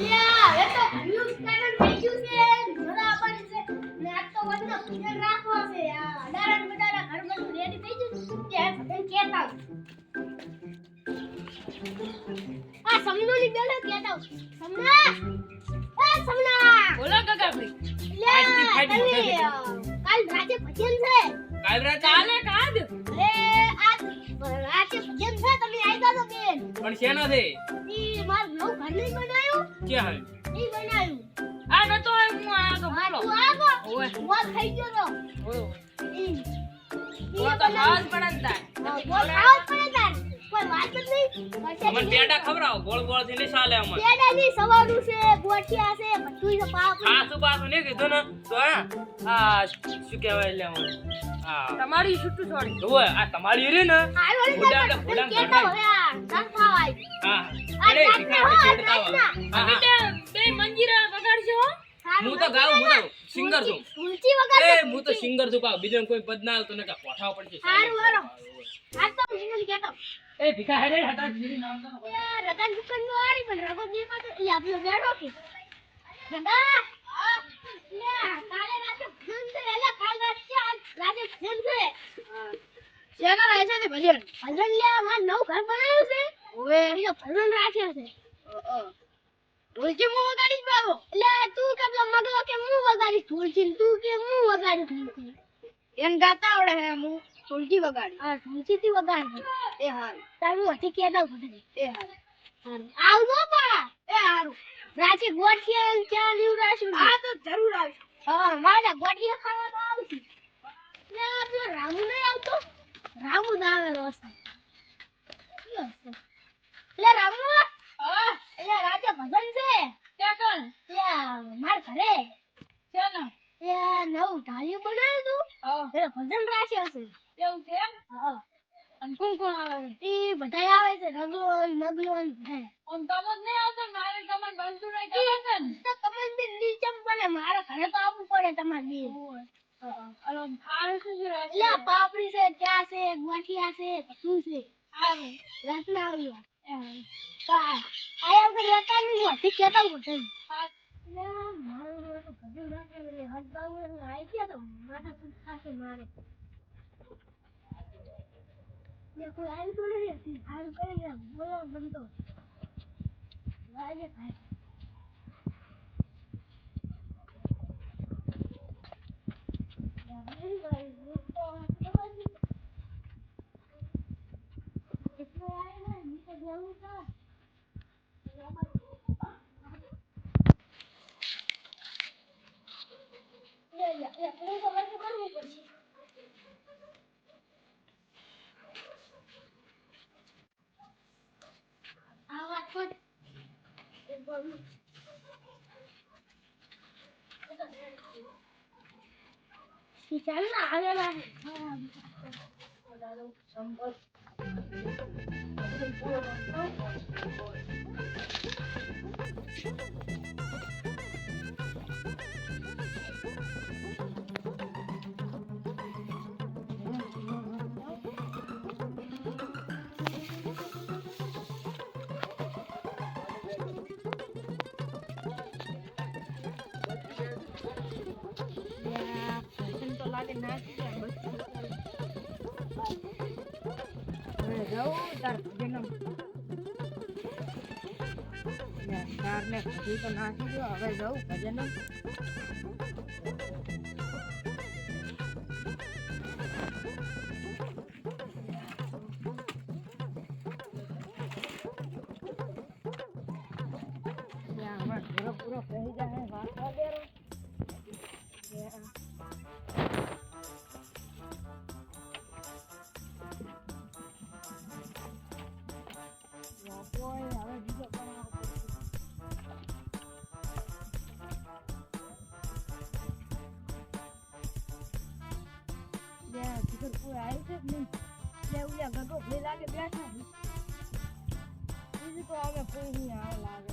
ને આ સમનોની બેઠક કહેતા આવું. સમના? એ સમના! બોલો કાકા ભાઈ. લે કાલ રાતે ભજન છે. કાલ રાતે? કાલે કાદ પણ શેનો છે? ઈ માર નવું ઘર નહીં બનાવ્યું? કે હાલ ઈ બનાવ્યું. આ નતો હું આ તો હા બોલો. આ તો ઓય ખાઈ ગયો તો. ઓય તમારી છૂટું છોડી. જુઓ આ તમારી રે ને? હા. હોય. બે મંજીરા વગાડશો હો સારું તો ગાઉં હું તો સિંગર છું. તુલસી વગર એ હું તો સિંગર છું પા બીજો કોઈ પદ ના આવતો ને કા પોઠાવ પડશે હારું, હારું. આ તો સિંગર કેતો એ ભીખા હેડે હટા જીરી નામ તો યાર રતન દુકાન નો આરી પણ રગો જી માં તો ઈ આપણો બેડો કે ગંડા લે કાલે રાતે ભજન છે એટલે કાલ રાતે રાતે ભજન છે. શેના રહે છે તે ભજન? ભજન લે માર નવું ઘર બનાવ્યું છે. ઓવે. ભજન રાખ્યો છે. રોજે હું વગાડી બાબો? એટલે તું કેટલો મગલો કે હું વગાડી તુલસી? તું કે હું વગાડી તુલસી? એમ ગાતા આવડે હે હું તુલસી વગાડી હા તુલસી થી વગાડ એ હારું. તારું હતી કે દઉં ભજન એ હારું. આવજો બા. એ હારું. રાતે ગોઠિયા ચા લીવડાશું હા તો જરૂર આવશે હા મારા ગોઠિયા ખાવા તો આવશે. ને આ પેલો રામુ નહીં આવતો. રામુ હશે કયો હશે? એટલે રામુ? હા. એટલે રાતે ભજન છે. ત્યાં ત્યાં માર ઘરે. શેનો? એ નવું ઢાળિયું બનાવ્યું તું. એટલે ભજન રાખ્યો છે એવું છે એમ? હા. અને કોણ કોણ આવે એ બધા આવે છે રગલો નગલો બધા આમ જ નહીં આવતો મારે તમને બનતું નહીં ખબર છે ને? તો તમે બી નીચે પડે. મારા ઘરે તો આવવું પડે તમારે બી. અરે ખારે શું છે એટલે પાપડી છે ચા છે ગોઠિયા છે બધું છે. આવે રસના આવ્યો. આયા વગર રતા નહીં હોતી કેતા એટલે હસબાવું આવી તો નથી હતી સારું કરી બોલો બનતો વાગે ભાઈ 钱拿下来。Thank you. ભજન તાર તો નાખી દો હવે જાઉં ભજન પૂરો પૂરો કહી જાય વાત વગેરે લાગે બેઠા. બીજું તો હવે કોઈ નહીં લાગે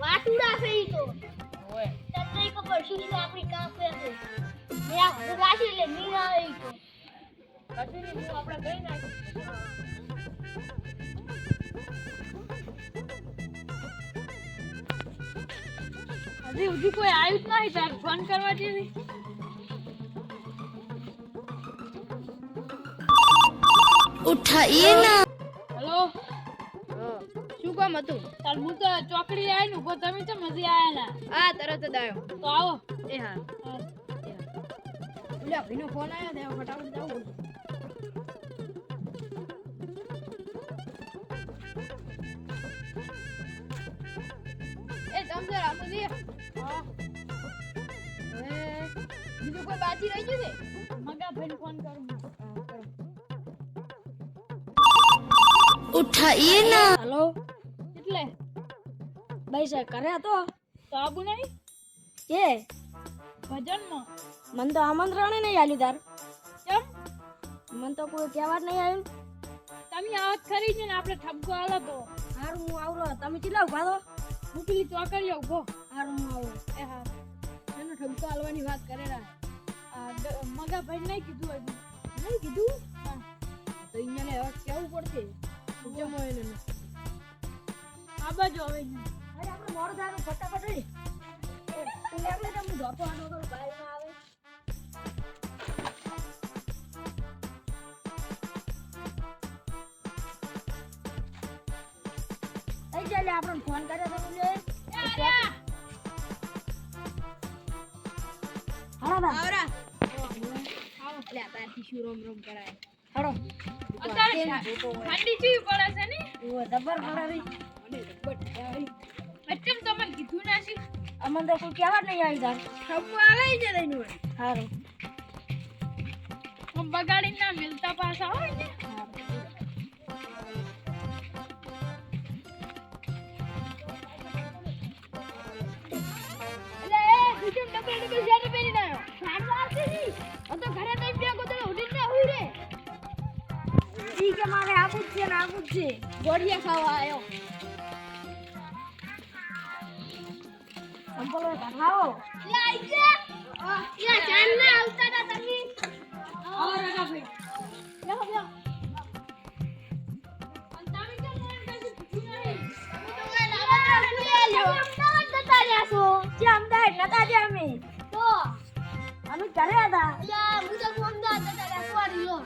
બાર છે ઈ તો ઓય. તને ખબર શું આપણી કાપે છે. મેં આ રાખી લે મીરા આવી હજી હજી કોઈ આવ્યું જ નહીં તાર ફોન કરવા જેવી. ઉઠાઈએ હેલો? શું કામ હતું? તાર હું તો ચોકડી આવી ને ઊભો તમે છો મજી આયા ના? આ તરત જ આવ્યો તો આવો. એ હા. લે અભિનો ફોન આવ્યો ને ફટાફટ જાવ કોઈ બાકી રહી ગયું છે? મગા ભાઈને ફોન કરું ઉઠાઈએ ના. હેલો? એટલે? ભાઈ સાહેબ કર્યા તો તો આબુ નહીં? કે? ભજનમાં? મન તો આમંત્રણ નહીં આલ્યું તાર. કેમ? મન તો કોઈ કહેવા જ નહીં આવ્યું. તમે આવત ખરી છે ને આપણે ઠપકો આલો તો. હારું હું આવરો તમે કેટલા ઊભા તો હું પેલી ચોકડીએ ઊભો હારું હું આવું. એ હા. એનો ઠપકો આલવાની વાત કરેલા. આ ડ- મગા ભાઈ નહીં કીધું હજુ નહીં કીધું? તો અહીંયા હવે કેવું પડશે? જમો એને આ બાજુ હવે. અરે આપણે મોડું થાય ફટાફટ રે. એટલે આપણે તમને જોતો આનો તો ગાય આવે. થઈ જાય આપણને ફોન કર્યો તો લે. આવરા આવો લે તારથી શું રોમ રોમ કરાય અત્યારે ઠંડી ચી પડે છે ને ઓ જબર પડે રે તો મને કીધું ના છે અમન તો કોઈ કહેવા નહીં આવી તાર હમ આલે જ. લઈને હારો હમ આમ બગાડીને ના મિલતા પાસા હોય ને એટલે આ ઘરે મારે આવું? જ છે ને આવું જ છે. ગોળિયા ખાવા આવ્યો સંપલો કાઢાવો લે જા. યા જાન ના આવતા તા તમે. આવો રાગા ભાઈ બેહો બેહો અને તમે કેમ મને કશું કીધું નહીં અમદાવાદ જતા રહ્યા છો જે અમદાવાદ નતા જ્યાં અમે. તો? અમે ઘરે હતા. હું તો અમદાવાદ જતા સોરી લો.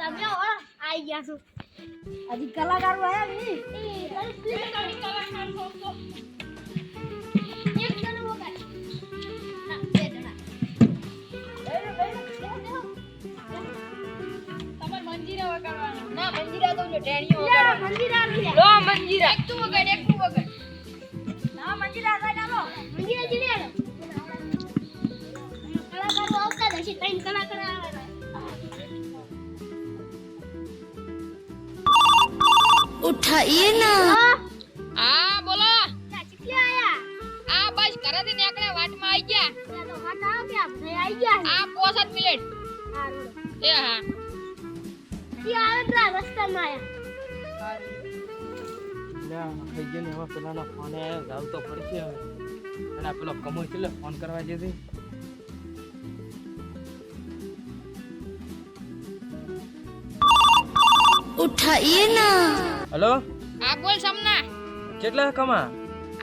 તમે હો. આઈ ગયા છો. હજી કલાકારો આયા નહીં? તો મંજીરા મંજીરા તો ટેણીઓ લ્યા મંદિર આવી રે લો મંજીરા. એક તું વગાડ એક તું વગાડ. ઉઠાઈએ ના હા હા બોલો આયા. આ બસ ઘરેથી નીકળ્યા વાટમાં આવી ગયા આ પોસઠ મિનિટ હા એ હા. આવે પેલા રસ્તામાં આયા. લે થઈ ગયો ને હવે પેલાનો ફોન આવ્યો જાવ તો પડશે હવે. અને આ પેલો કમો છે ફોન કરવા જેથી ઉઠાઈએ ના. હલો? આ બોલ સમના. કેટલા કમા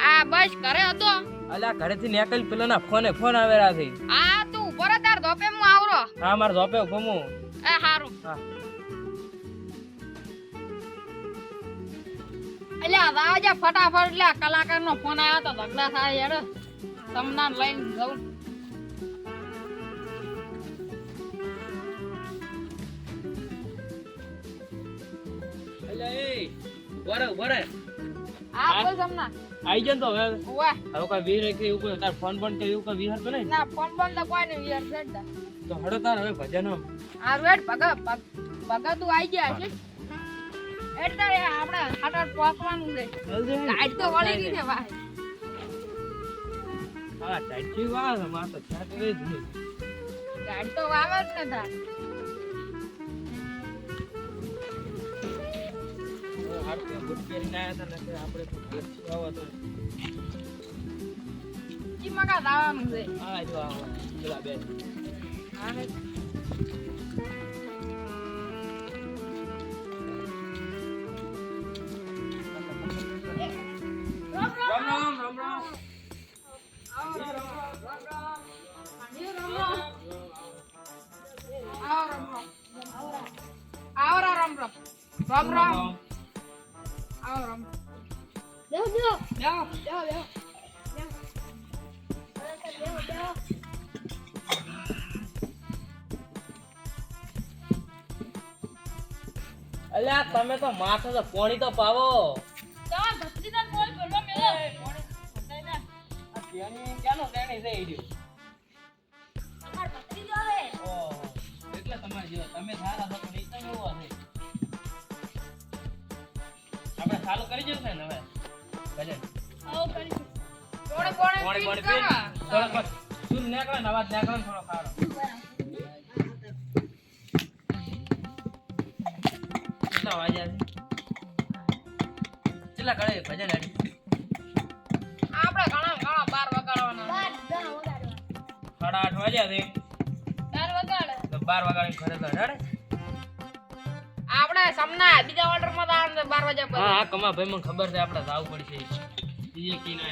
આ બસ ઘરે હતો. અલ્યા ઘરેથી નીકળ પેલાના ફોને ફોન આવેલા છે. આ તું ઉપર જ તાર ધોપે હું આવરો હા માર ધોપે ઊભો ઘૂમું એ હારું. હા. એટલે રાજા ફટાફટ એટલે કલાકાર કલાકારનો ફોન આવ્યો તો ઝઘડા થાય યાર તમને લઈને જવું બરે બરે આ બોલ સમના આઈ જાય ને તો હવે. ઓવા હવે કોઈ વીર કે એવું કોઈ તાર ફોન પણ કે કોઈ વિહાર તો નહીં? ના ફોન બંધ તો કોઈ નહીં યાર સેટ તો હડો તાર હવે ભજનો. આ રેડ ભગા ભગા તું આવી ગયા છે એટલે આપણે ફટાફટ પહોંચવાનું છે. લાઈટ તો વળી ગઈ છે ભાઈ. હા ટાઈટથી વાળ માર તો ટાઈટ જ નહીં લાઈટ તો વાવે જ ને તાર. હવે આરતી બુટ પહેરીને આયા હતા ને એટલે આપણે તો ઘરથી આવા તો ઈ મકા દાવાનું છે આ જો આવા પેલા બે અને રામ રામ રામ રામ આવો રામ રામ રામ રામ બેહો અલ્યા, તમે તો માથે તો પોણી તો પાવો. એટલે તમારે જેવો તમે સારા છો પણ તમે એવો આપણે ચાલુ કરી જશે ને હવે. ભજન પોણે પોણે પી થોડો સુર નીકળે ને અવાજ નીકળે થોડો ખારો કેટલા વાગ્યા છે? કેટલા કરે ભજન હેડી આપણે ઘણા ઘણા બાર વગાડવાના. સાડા આઠ વાગ્યા છે. બાર વગાડે. તો બાર વાગ્યાની ઘરે તો હેડે આપણે સમના બીજા ઓર્ડરમાં વાગ્યા હા કમા ભાઈ મને ખબર છે આપણે જાવું પડશે. ઈ કી ના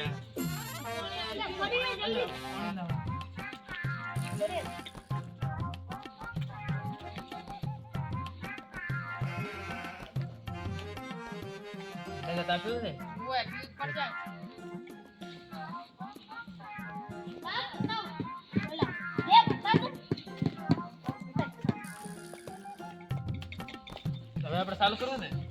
ઓલા, બે બતાવો. હવે આપણે ચાલુ કરવું છે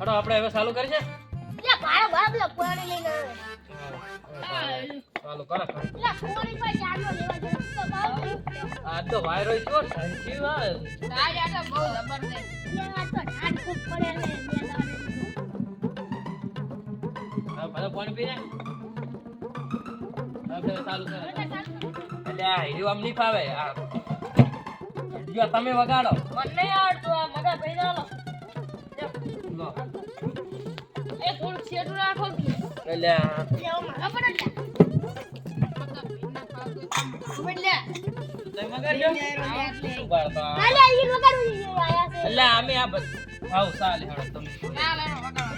હડો આપણે હવે ચાલુ કરી છે એટલે ભાડો ભાડો પેલો લઈને ચાલુ કરો કરો. એટલે પર ચાલો લેવા જવું તો આ તો વાયરો છો શાંતિ આવે આજ આ તો બહુ જબરદસ્ત એટલે આ તો ઢાઢ ખૂબ પડે ને બે દાડે. પાણી પી આપણે ચાલુ કરો. એટલે આ હીરો આમ નહીં ફાવે. આ જો તમે વગાડો. મને આવડતું આ મગા ભાઈ લો. એ થોડું છેટું રાખો એટલે આ એટલે હું મારા પર જ જા. એટલે તમે વગાડજો શું પાડતા? કાલે ઈ વગાડવું છે આયા છે એટલે અમે આ બધ- હાવ ચાલે હેડો તમે ના લેનો વગાડો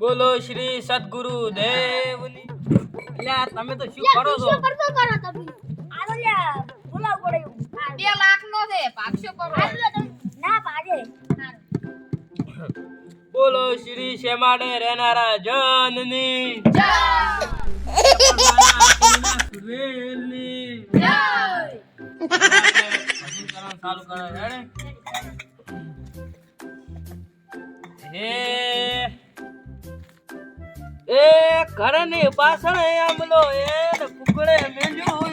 બોલો શ્રી સદગુરુ દેવની એટલે તમે તો શું કરો છો? કરો તમે આનો લ્યા બોલાવ પડે એવું. બે લાખ નો છે ભાગશો કરો. ના પાડે બોલો શ્રી શેમાડે રહેનારા જનની. જય. સુરેલની જય. ભજન કરવાનું ચાલુ કરો હે. એ ઘરની પાછળ આમલો એ કુકડે મેલ્યું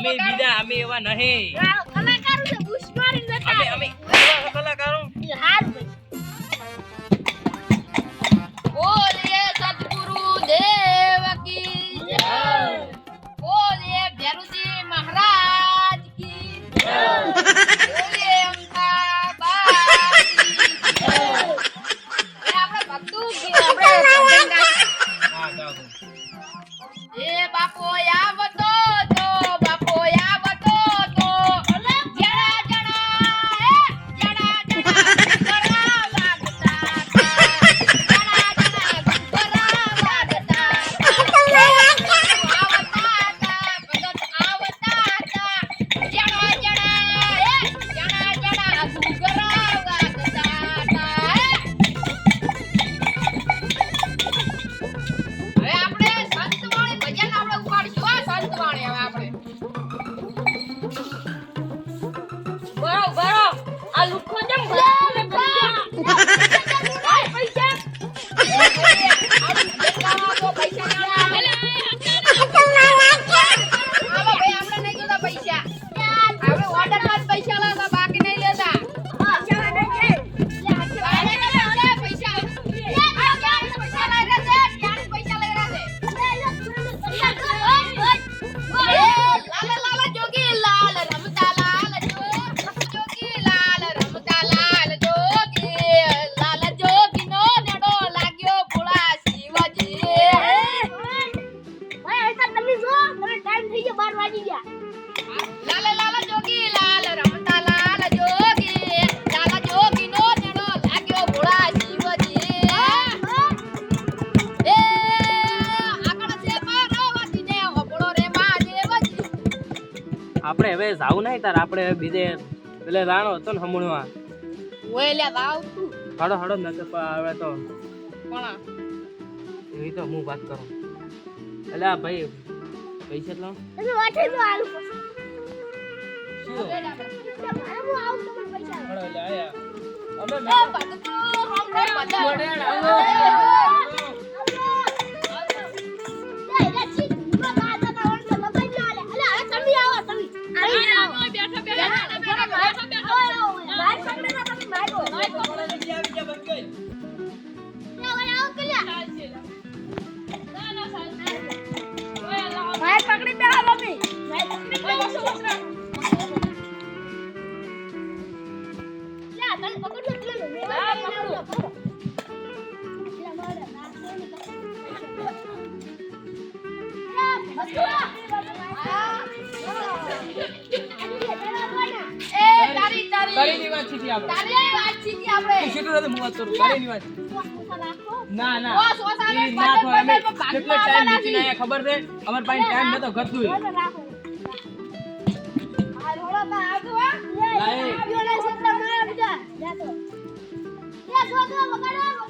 અમે બીજા અમે એવા નહીં. કલાકારો છે બુશ મારી અમે અમે કલાકારો. હાલ જાવ જાવું નહીં તાર આપણે બીજે એટલે રાણો હતો ને હમણવા ઓય લે જાવ તું હડો હડો નકે આવે તો કોણ એવી તો હું વાત કરું. એટલે આ ભાઈ પૈસા એટલો? એટલે વાઠે તો આલુ પૈસા અમે તારીની વાત છે આપણે કેટલું રાતે મુવા કરું તારીની વાત ના ના ઓ ના થોડા કેટલો ટાઈમ નીકળી ખબર છે? અમારે પાસે ટાઈમ નતો ઘટતું આવ્યો ને સત્તા મારા બધા જાતો એ છોકરો બગાડવા